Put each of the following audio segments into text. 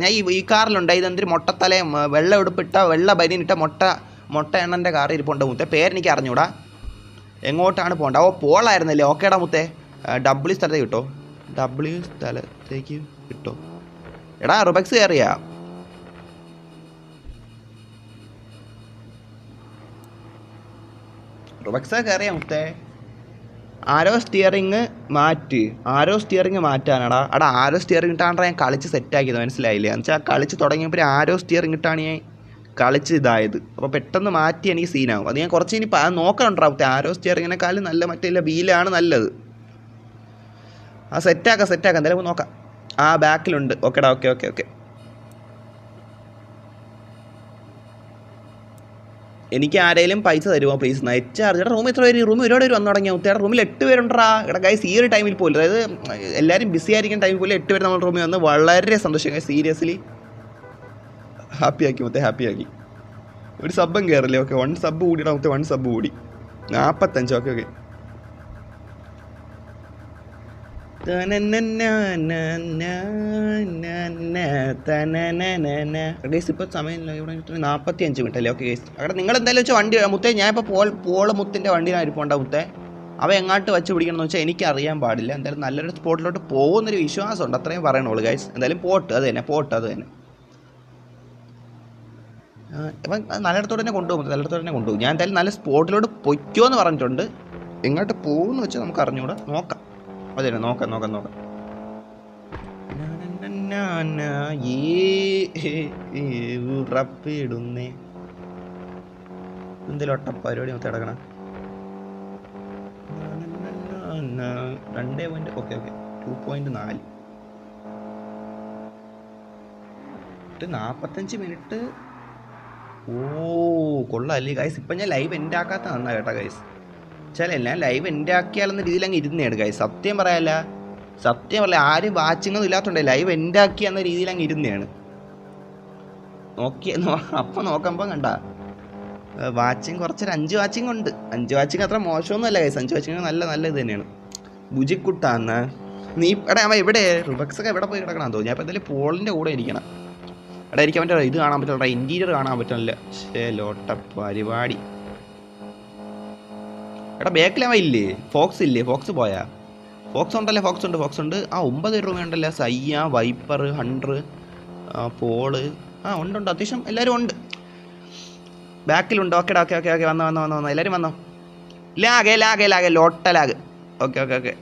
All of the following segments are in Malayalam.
ഞാൻ ഈ ഈ കാറിലുണ്ട്. ഇതെന്തൊരു മൊട്ടത്തലയും വെള്ള ഉടുപ്പിട്ട വെള്ള ബനിയനിട്ട മൊട്ട മൊട്ട എണ്ണന്റെ കാർ ഇരിപ്പുണ്ട് മുത്തേ. പേരെനിക്ക് അറിഞ്ഞൂടാ. എങ്ങോട്ടാണ് പോകേണ്ടത്? ഓ പോളായിരുന്നല്ലേ? ഓക്കേടാ മുത്തേ. ഡബ്ല്യു സ്ഥലത്തേക്ക് കിട്ടോ. ഡബ്ല്യു സ്ഥലത്തേക്ക് കിട്ടോ. എടാ റുബക്സ് കയറിയാ റുബക്സ് കയറിയാ മുത്തേ. ആരോ സ്റ്റിയറിങ് മാറ്റ്. ആരോ സ്റ്റിയറിങ് മാറ്റാനാടാ. അടാ ആരോ സ്റ്റിയറിങ് ഇട്ടാണ് ഞാൻ കളിച്ച് സെറ്റാക്കിയത് മനസ്സിലായില്ലേ? എന്ന് വെച്ചാൽ കളിച്ച് തുടങ്ങിയപ്പോൾ ആരോ സ്റ്റിയറിങ് ഇട്ടാണ് ഞാൻ കളിച്ച് ഇതായത്. അപ്പോൾ പെട്ടെന്ന് മാറ്റി എനിക്ക് സീനാകും അത് ഞാൻ കുറച്ച് ഇനി നോക്കണുണ്ടാവും ആരോ സ്റ്റിയറിങ്ങിനെക്കാളും നല്ല മറ്റേ ബീലാണ് നല്ലത്. ആ സെറ്റാക്കാം സെറ്റാക്കാം എന്തായാലും നോക്കാം. ആ ബാക്കിലുണ്ട് ഓക്കെടാ ഓക്കെ ഓക്കെ ഓക്കെ എനിക്ക് ആരെങ്കിലും പൈസ തരുമോ പ്ലീസ് നൈറ്റ് ചാർജ് റൂം എത്ര പേര്? റൂം ഒരുപാട് പേര് വന്നു തുടങ്ങിയ? ഉത്തേടെ റൂമിൽ എട്ട് പേരുണ്ടാ എടാ ഗൈസ് ഈ ഒരു ടൈമിൽ പോലും അതായത് എല്ലാവരും ബിസി ആയിരിക്കുന്ന ടൈമിൽ പോലും എട്ട് പേര് നമ്മൾ റൂമിൽ വന്ന് വളരെ സന്തോഷം ഗൈസ് സീരിയസ്ലി ഹാപ്പി ആക്കി മൊത്തം ഹാപ്പി ആക്കി. ഒരു സബ്ബും കയറില്ലേ ഓക്കെ വൺ സബ് കൂടിയിടാം മൊത്തം വൺ സബ് കൂടി. നാൽപ്പത്തഞ്ച് ഓക്കെ ഓക്കെ ഇപ്പോൾ സമയം നാൽപ്പത്തി അഞ്ച് മിനിറ്റ് അല്ലേ ഓക്കെ അവിടെ നിങ്ങൾ എന്തായാലും വെച്ചാൽ വണ്ടി മുത്തേ ഞാൻ ഇപ്പോൾ പോൾ പോള മുത്തിന്റെ വണ്ടിയിലാണ് പോണ്ട മുത്തേ അവ എങ്ങാട്ട് വെച്ച് പിടിക്കണം എന്ന് വെച്ചാൽ എനിക്ക് അറിയാൻ പാടില്ല എന്തായാലും നല്ലൊരു സ്പോട്ടിലോട്ട് പോകുന്നൊരു വിശ്വാസമുണ്ട് അത്രയും പറയണുള്ളൂ ഗൈസ് എന്തായാലും പോട്ട് അത് തന്നെ പോട്ട് അത് തന്നെ അപ്പം നല്ലിടത്തോടെ തന്നെ കൊണ്ടുപോകും നല്ലയിടത്തോടെ തന്നെ കൊണ്ടുപോകും ഞാൻ എന്തായാലും നല്ല സ്പോട്ടിലോട്ട് പൊയ്ക്കോ എന്ന് പറഞ്ഞിട്ടുണ്ട് എങ്ങോട്ട് പോകുമെന്ന് വെച്ചാൽ നമുക്ക് അറിഞ്ഞുകൂടെ നോക്കാം അതെ നോക്കാം നോക്കാം നോക്കാം. ഉറപ്പിടുന്നേ എന്തെങ്കിലും ഒട്ട പരിപാടി മൊത്തം കിടക്കണം രണ്ടേ point okay okay. Two point നാല്. നാൽപ്പത്തഞ്ച് മിനിറ്റ് ഓ കൊള്ളാല്ലേ ഗൈസ് ഇപ്പം ഞാൻ ലൈവ് എന്റെ ആക്കാത്ത നന്നാ കേട്ടോ ഗൈസ് ചില എല്ലാം ലൈവ് എന്റെ ആക്കിയാലെന്ന രീതിയിൽ അങ്ങ് ഇരുന്നേണ് ഗൈസ് സത്യം പറയാല്ല. സത്യം പറയാം ആരും വാച്ചിങ്ങൊന്നും ഇല്ലാത്തതുകൊണ്ട് ലൈവ് എന്റെ ആക്കി എന്ന രീതിയിൽ അങ്ങ് ഇരുന്നേണ്. നോക്കി അപ്പം നോക്കുമ്പോൾ കണ്ട വാച്ചിങ് കുറച്ചൊരു അഞ്ച് വാച്ചിങ് ഉണ്ട്. അഞ്ച് വാച്ചിങ് അത്ര മോശമൊന്നുമല്ല ഗൈസ് അഞ്ച് വാച്ചിങ് നല്ല നല്ല ഇത് തന്നെയാണ്. ബുജിക്കുട്ടാന്ന്. നീ എടാ അവ എവിടെ? റുബക്സ് ഒക്കെ എവിടെ പോയി കിടക്കണം തോന്നി അപ്പോൾ എന്തായാലും പോളിന്റെ കൂടെ ഇരിക്കണം. എടാ എനിക്ക് അവന്റെ ഇത് കാണാൻ പറ്റില്ല ഇന്റീരിയർ കാണാൻ പറ്റില്ല. ശേ ലോട്ട പരിപാടി എടാ ബാക്കിൽ അവ ഇല്ലേ ഫോക്സ് ഇല്ലേ? ഫോക്സ് പോയാ? ഫോക്സ് ഉണ്ടല്ലേ? ഫോക്സ് ഉണ്ട് ഫോക്സ് ഉണ്ട്. ആ ഒമ്പത് രൂപ ഉണ്ടല്ലോ? സയ്യ വൈപ്പർ ഹൺഡ്ര പോൾ ആ ഉണ്ട് ഉണ്ട്. അത്യാവശ്യം എല്ലാവരും ഉണ്ട്. ബാക്കിലുണ്ട് ഓക്കെ ഓക്കെ ഓക്കെ ഓക്കെ വന്നോ വന്നോ വന്നോ വന്നോ. എല്ലാവരും വന്നോ. ലാഗേ ലാഗേ ലാഗേ. Lotta lag. Okay okay okay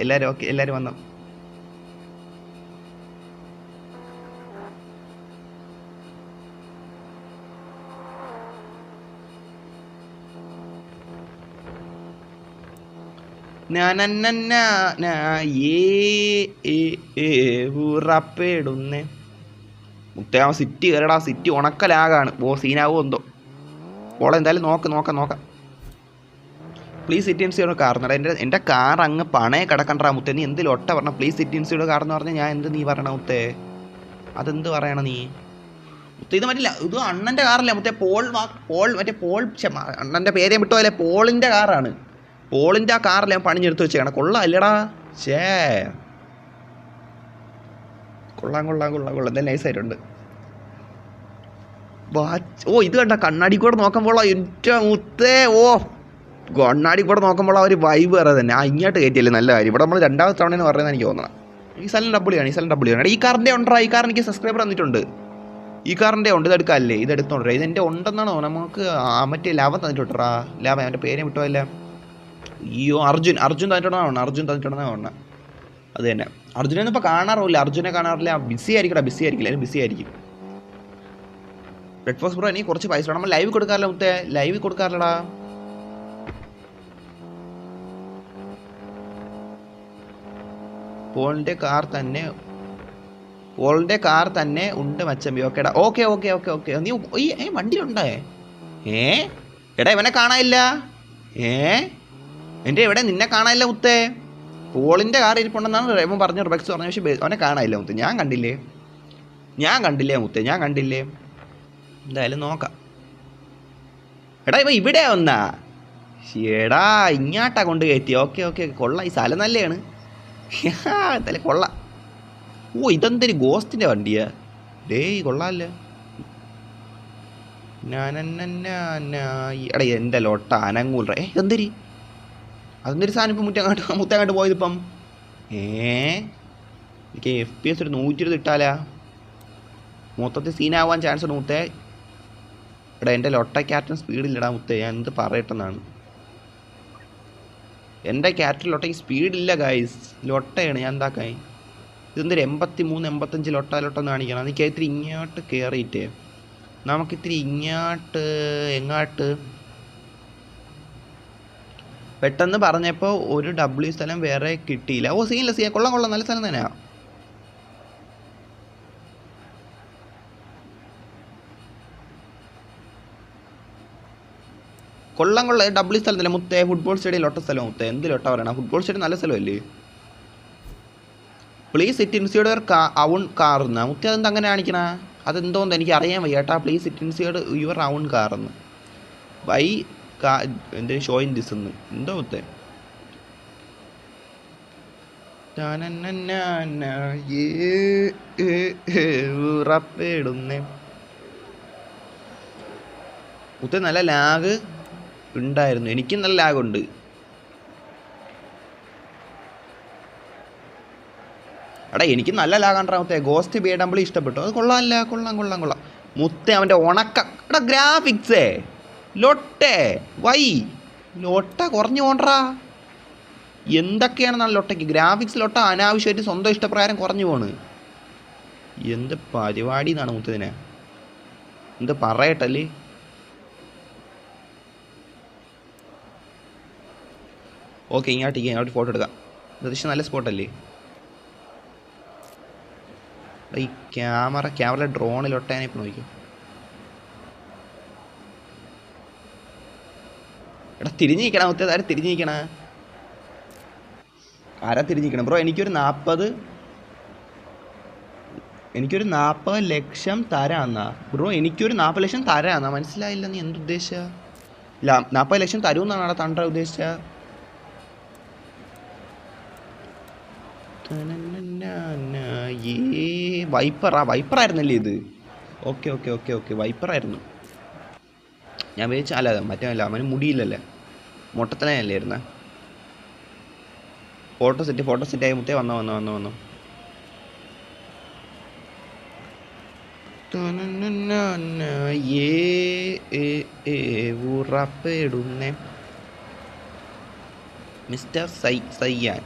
എല്ലാവരും ഓക്കെ എല്ലാവരും വന്നോ. ഉറപ്പിടുന്നേ. മുത്തയാ സിറ്റി കയറടാ സിറ്റി ഉണക്കലാകാണ്. ഓ സീനാവോ എന്തോ ഓളെ എന്തായാലും നോക്ക് നോക്ക നോക്ക. പ്ലീസ് സിറ്റി എം കാർ കാർന്നടാ എന്റെ എന്റെ കാർ അങ്ങ് പണയെ കിടക്കണ്ടാ മുത്തേ. നീ എന്തിലും ഒട്ട പറഞ്ഞ? പ്ലീസ് സിറ്റി എം കാർ കാർന്ന് പറഞ്ഞാൽ ഞാൻ എന്ത് നീ പറയണ മുത്തേ? അതെന്ത് പറയണ നീ? മുത്തേ ഇത് പറ്റില്ല ഇത് അണ്ണന്റെ കാറല്ലേ മുത്തേ? പോൾ പോൾ മറ്റേ പോൾ അണ്ണന്റെ പേരെ വിട്ടുപോയല്ലേ പോളിന്റെ കാറാണ് പോളിന്റെ ആ കാറിൽ ഞാൻ പണിഞ്ഞെടുത്ത് വെച്ചേക്കണം. കൊള്ളാം അല്ലടാ? ഷേ കൊള്ളാം കൊള്ളാം കൊള്ളാം കൊള്ളാം. എന്തായാലും നൈസായിട്ടുണ്ട് ഓ ഇത് കണ്ട കണ്ണാടി കൂടെ നോക്കുമ്പോൾ എന്റെ മുത്തേ. ഓ കണ്ണാടി കൂടെ നോക്കുമ്പോൾ ആ ഒരു വൈബ് വേറെ തന്നെ. ആ ഇങ്ങോട്ട് കയറ്റിയല്ലേ നല്ല കാര്യം. ഇവിടെ നമ്മൾ രണ്ടാമത്തെ തവണ എന്ന് പറയുന്നത് എനിക്ക് തോന്നണം. ഈ സ്ഥലം ഡബിളിയാണ് ഈ സ്ഥലം ഡബിളിയാണ് എടാ ഈ കാറിന്റെ ഉണ്ടോ ഈ കാർ എനിക്ക് സബ്സ്ക്രൈബർ തന്നിട്ടുണ്ട് ഈ കാറിന്റെ ഉണ്ട് ഇത് എടുക്കാല്ലേ? ഇത് എടുത്തോണ്ടേ ഇത് എന്റെ ഉണ്ടെന്നാണോ നമുക്ക് മറ്റേ ലാഭം തന്നിട്ടുണ്ടാ ലാഭം അവന്റെ പേരെ വിട്ടുമല്ല അയ്യോ അർജുൻ അർജുൻ തന്നിട്ടുണ്ടെന്നാണ് അർജുൻ തന്നിട്ടുണ്ടെന്നാണ് പറഞ്ഞത് അത് തന്നെ. അർജുനൊന്നും ഇപ്പോൾ കാണാറില്ല അർജുനെ കാണാറില്ല. ബിസി ആയിരിക്കടാ ബിസി ആയിരിക്കില്ല ബിസി ആയിരിക്കും. ബ്രേക്ക്ഫാസ്റ്റ് ബ്രോ എനിക്ക് കുറച്ച് പൈസ നമ്മൾ ലൈവ് കൊടുക്കാറില്ല മുത്തേ. ലൈവ് കൊടുക്കാറില്ലടാ. പോളിന്റെ കാർ തന്നെ പോളിന്റെ കാർ തന്നെ ഉണ്ട് മച്ചമ്പി ഓക്കേടാ ഓക്കെ ഓക്കെ ഓക്കെ ഓക്കെ നീ ഈ വണ്ടി വണ്ടിയിലുണ്ടേ? ഏ? എടാ ഇവനെ കാണാനില്ല. ഏ? എന്റെ എവിടെ? നിന്നെ കാണാനില്ല മുത്തേ. പോളിന്റെ കാർ ഇരിപ്പുണ്ടെന്നാണ് റേമോ പറഞ്ഞു റിബക്സ് പറഞ്ഞു പക്ഷെ അവനെ കാണാനില്ല മുത്തേ. ഞാൻ കണ്ടില്ലേ? ഞാൻ കണ്ടില്ലേ മുത്തേ? ഞാൻ കണ്ടില്ലേ? എന്തായാലും നോക്കാം. എടാ ഇവ ഇവിടെ വന്നാ? എടാ ഇങ്ങാട്ടാ കൊണ്ട് കയറ്റി. ഓക്കെ ഓക്കെ കൊള്ളാം. ഈ സ്ഥലം നല്ലതാണ് എന്തായാലും കൊള്ളാം. ഓ ഇതെന്തൊരു ഗോസ്റ്റിന്റെ വണ്ടിയാ? ഡേയ് കൊള്ളാമല്ലേ എടാ എന്റെ ലോട്ട അനങ്ങൂല ഏ എന്തരി അതെന്തൊരു സാധനം ഇപ്പം മുറ്റങ്ങാട്ട് മുത്തങ്ങാട്ട് പോയതിപ്പം ഏ? എനിക്ക് എഫ് പി എസ് ഒരു നൂറ്റി ഇരുപത് ഇട്ടാലാ? മൊത്തത്തിൽ സീനാവാൻ ചാൻസ് ഉണ്ട് മുത്തേ. എടാ എന്റെ ലൊട്ട ക്യാറ്റൻ സ്പീഡില്ലടാ മുത്തേ. ഞാൻ എന്ത് പറയട്ടെന്നാണ്. എന്റെ ക്യാറ്റൻ ലൊട്ടയ്ക്ക് സ്പീഡില്ല ഗായ്സ് ലൊട്ടയാണ് ഞാൻ എന്താക്കായി ഇതെന്തൊരു എൺപത്തി മൂന്ന് എൺപത്തഞ്ച് ലൊട്ട ലൊട്ടം കാണിക്കണം. എനിക്ക് ഇത്തിരി ഇങ്ങോട്ട് കയറിയിട്ടേ നമുക്കിത്തിരി ഇങ്ങോട്ട് എങ്ങാട്ട് പെട്ടെന്ന് പറഞ്ഞപ്പോൾ ഒരു ഡബ്ല്യു സ്ഥലം വേറെ കിട്ടിയില്ല. ഓ സീനില്ല സീ കൊള്ളാം കൊള്ളാം. നല്ല സ്ഥലം തന്നെയാ. കൊള്ളാം കൊള്ളാം. ഡബ്ല്യു സ്ഥലം തന്നെ മുത്തേ ഫുട്ബോൾ സ്റ്റേഡിയം ലൊട്ട സ്ഥലം മുത്തേ എന്ത് ലൊട്ട പറയണ? ഫുട്ബോൾ സ്റ്റേഡിയം നല്ല സ്ഥലമല്ലേ? പ്ലീസ് ഇറ്റ് ഇൻസിയുടെ കാ ഔൺ കാർന്ന്. മുത്തേ അതെന്താ അങ്ങനെ കാണിക്കണ? അതെന്തോന്ന്? എനിക്ക് അറിയാൻ വയ്യ ഏട്ടാ പ്ലീസ് ഇറ്റ് ഇൻസിയുടെ യുവർ ഔൺ കാർന്ന്. വൈ എന്ത് ഷോയിൻ ദിസ് എന്ന് എന്തോ മുത്തേ ഉറപ്പിടുന്നേ. നല്ല ലാഗ് ഉണ്ടായിരുന്നു. എനിക്കും നല്ല ലാഗുണ്ട്. അടാ എനിക്ക് നല്ല ലാഗാണ്ടാ മുത്തേ ഗോസ്റ്റ് ബി ഇഷ്ടപ്പെട്ടു. അത് കൊള്ളാമല്ല കൊള്ളാം കൊള്ളാം കൊള്ളാം. മുത്തേ അവന്റെ ഉണക്ക. എടാ ഗ്രാഫിക്സേ. ലൊട്ടേ വൈ. ലൊട്ട കുറഞ്ഞു പോണ്ടാ എന്തൊക്കെയാണ് നല്ല ലൊട്ടയ്ക്ക്? ഗ്രാഫിക്സ് ലൊട്ട അനാവശ്യമായിട്ട് സ്വന്തം ഇഷ്ടപ്രകാരം കുറഞ്ഞു പോണ്. എന്ത് പരിപാടി എന്നാണ് മുത്തതിനെ? എന്ത് പറയട്ടല്ലേ ഓക്കെ ഇങ്ങോട്ടേക്ക് ഇങ്ങോട്ട് ഫോട്ടോ എടുക്കാം. അത്യാവശ്യം നല്ല സ്പോട്ടല്ലേ? ഈ ക്യാമറ ക്യാമറ ഡ്രോണിലൊട്ടേനെ ഇപ്പം നോക്കിയോ എടാ തിരിഞ്ഞിരിക്കണം മുത്തേ ആരും തിരിഞ്ഞിരിക്കണ? ആരാ തിരിഞ്ഞിരിക്കണം? ബ്രോ എനിക്കൊരു നാൽപ്പത് എനിക്കൊരു നാൽപ്പത് ലക്ഷം തരാന്നാ. ബ്രോ എനിക്കൊരു നാൽപ്പത് ലക്ഷം തരാന്നാ. മനസ്സിലായില്ല നീ എന്ത് ഉദ്ദേശിച്ച? ഇല്ല നാൽപ്പത് ലക്ഷം തരുമെന്നാണ് തണ്ട ഉദ്ദേശിച്ച? വൈപ്പറാ വൈപ്പറായിരുന്നല്ലേ ഇത്? ഓക്കെ ഓക്കെ ഓക്കെ ഓക്കെ വൈപ്പറായിരുന്നു. ഞാൻ വിചാരിച്ചു അല്ല മറ്റേ അല്ല അവന് മുടിയില്ലല്ലേ? മുട്ടത്തനല്ലേ ഇരുന്ന? ഫോട്ടോ സെറ്റ് ഫോട്ടോ സെറ്റ് ആയി മുത്തേ വന്നോ വന്നോ വന്നോ വന്നോ. ഉറപ്പിടുന്നേ മിസ്റ്റർ സൈ സയ്യാൻ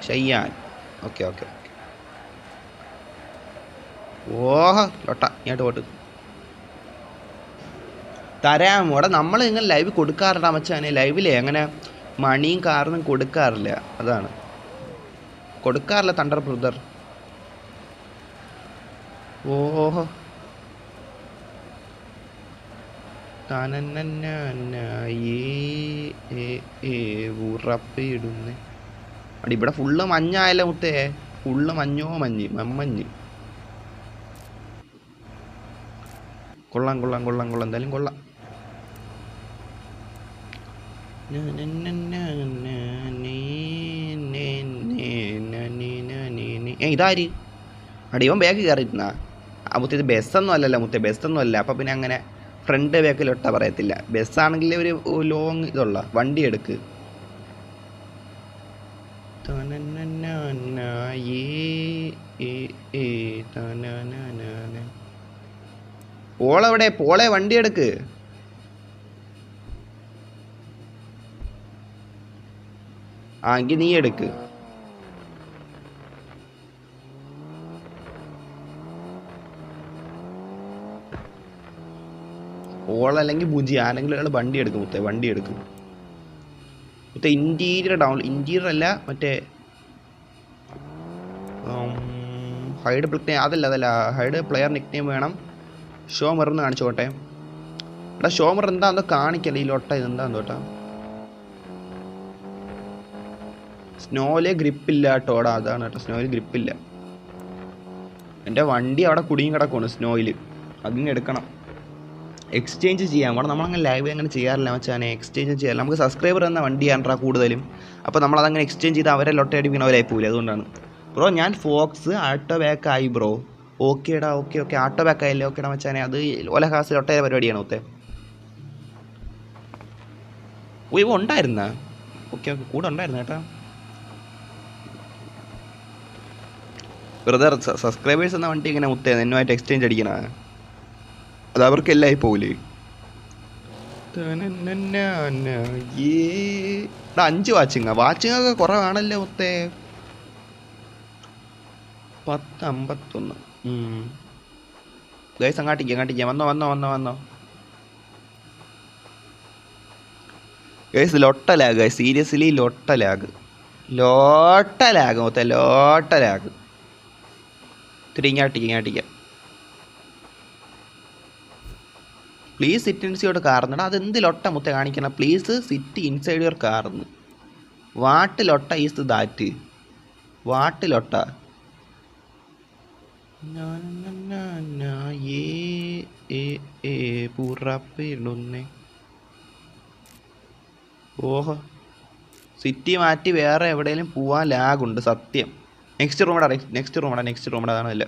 ഷയ്യാൻ ഓക്കെ ഓക്കെ ഓഹ ലൊട്ട ഇങ്ങോട്ട് പോട്ട് തരാം. ഇവിടെ നമ്മൾ ഇങ്ങനെ ലൈവ് കൊടുക്കാറില്ല മച്ചാനെ ലൈവിലേ അങ്ങനെ മണിയും കാറിനും കൊടുക്കാറില്ല. അതാണ്. കൊടുക്കാറില്ല തണ്ടർ ബ്രദർ ഓഹോ. ഉറപ്പിടുന്നേ. അടി ഇവിടെ ഫുള്ള് മഞ്ഞായാലോ മുത്തേ. ഫുള്ള് മഞ്ഞോ മഞ്ഞ് മമ്മഞ്ഞ് കൊള്ളാം കൊള്ളാം കൊള്ളാം കൊള്ളാം. എന്തായാലും കൊള്ളാം. ഏ ഇതാര്? അടി ഇവൻ ബാഗ് കയറിയിരുന്നാ? ആ മുത്തേ ഇത് ബസ്സൊന്നും അല്ലല്ലോ മുത്തേ ബസ്സൊന്നും അല്ല. അപ്പം പിന്നെ അങ്ങനെ ഫ്രണ്ട് ബാക്കിലൊട്ട പറയത്തില്ല. ബസ്സാണെങ്കിൽ ഒരു ലോങ് ഇതുള്ള വണ്ടി എടുക്ക്. പോളെവിടെ പോളെ വണ്ടി എടുക്ക്. ആ എങ്കിൽ നീ എടുക്ക്. ഓളല്ലെങ്കിൽ ബുജി ആരെങ്കിലും ഒരാൾ വണ്ടി എടുക്കും മുത്തേ വണ്ടി എടുക്കും. മുത്തേ ഇന്റീരിയർ ഡൗൺ ഇന്റീരിയർ അല്ല മറ്റേ ഹൈഡ് പ്ലിക് അതല്ല അതല്ല ഹൈഡ് പ്ലെയർ നിക് വേണം. ഷോമർ എന്ന് കാണിച്ചോട്ടെ. എടാ ഷോമർ എന്താന്ന് കാണിക്കല്ലേ ഈ ലൊട്ട ഇതെന്താന്ന് തോട്ടാ സ്നോയിൽ ഗ്രിപ്പില്ല കേട്ടോടാ അതാണ് കേട്ടോ. സ്നോയിൽ ഗ്രിപ്പില്ല. എന്റെ വണ്ടി അവിടെ കുടുങ്ങി കിടക്കുവാണ് സ്നോയിൽ അതിന് എടുക്കണം. എക്സ്ചേഞ്ച് ചെയ്യാം. അവിടെ നമ്മളങ്ങനെ ലൈവ് അങ്ങനെ ചെയ്യാറില്ല മച്ചാനെ. എക്സ്ചേഞ്ച് ചെയ്യാറില്ല. നമുക്ക് സബ്സ്ക്രൈബർ എന്ന വണ്ടിയാണ് കൂടുതലും. അപ്പോൾ നമ്മളതങ്ങനെ എക്സ്ചേഞ്ച് ചെയ്ത് അവരെ ലൊട്ടയടിപ്പിക്കണ അവരായി പോകില്ല അതുകൊണ്ടാണ്. ബ്രോ ഞാൻ ഫോക്സ് ആട്ടോ ബാക്ക് ആയി ബ്രോ ഓക്കേടാ ഓക്കെ ഓക്കെ ആട്ടോ ബാക്ക് ആയില്ലേ? ഓക്കേടാ മച്ചാനെ. അത് ഓല ഹാസ് ലൊട്ടയ പരിപാടിയാണ് ഒത്തേ? ഓ ഇവ ഉണ്ടായിരുന്ന? ഓക്കെ ഓക്കെ കൂടെ ഉണ്ടായിരുന്നു കേട്ടാ? ബ്രദർ സബ്സ്ക്രൈബേഴ്സ് എന്ന വണ്ടി ഇങ്ങനെ മുത്തേ എന്നുമായിട്ട് എക്സ്ചേഞ്ച് അടിക്കണ അത് അവർക്ക് എല്ലായി പോവില്ലേ അഞ്ച് വാച്ചിങ്ങ വാച്ചിങ് ഒക്കെ കുറവാണല്ലോ മുത്തേ പത്ത് അമ്പത്തൊന്ന് ഗൈസ് അങ്ങാട്ടിക്ക് അങ്ങാട്ടിക്ക് വന്നോ വന്നോ വന്നോ വന്നോ guys lotta lag seriously lotta lag lotta lag മൊത്തം ലോട്ട ലാഗ് ഇത്തിരി ഇങ്ങാട്ടിക്ക് ഇങ്ങാട്ടിക്ക പ്ലീസ് സിറ്റ് ഇൻസൈഡ് കാർന്നടാ. അതെന്ത് ലൊട്ട മുത്ത കാണിക്കണം? Please sit inside your കാർന്ന് what lotta is that. What lotta ഓഹോ. സിറ്റി മാറ്റി വേറെ എവിടെയെങ്കിലും പോവാൻ ലാഗുണ്ട് സത്യം. നെക്സ്റ്റ് റൂമടാ നെക്സ്റ്റ് റൂമടാ നെക്സ്റ്റ് റൂമടാ അതാണ് അല്ല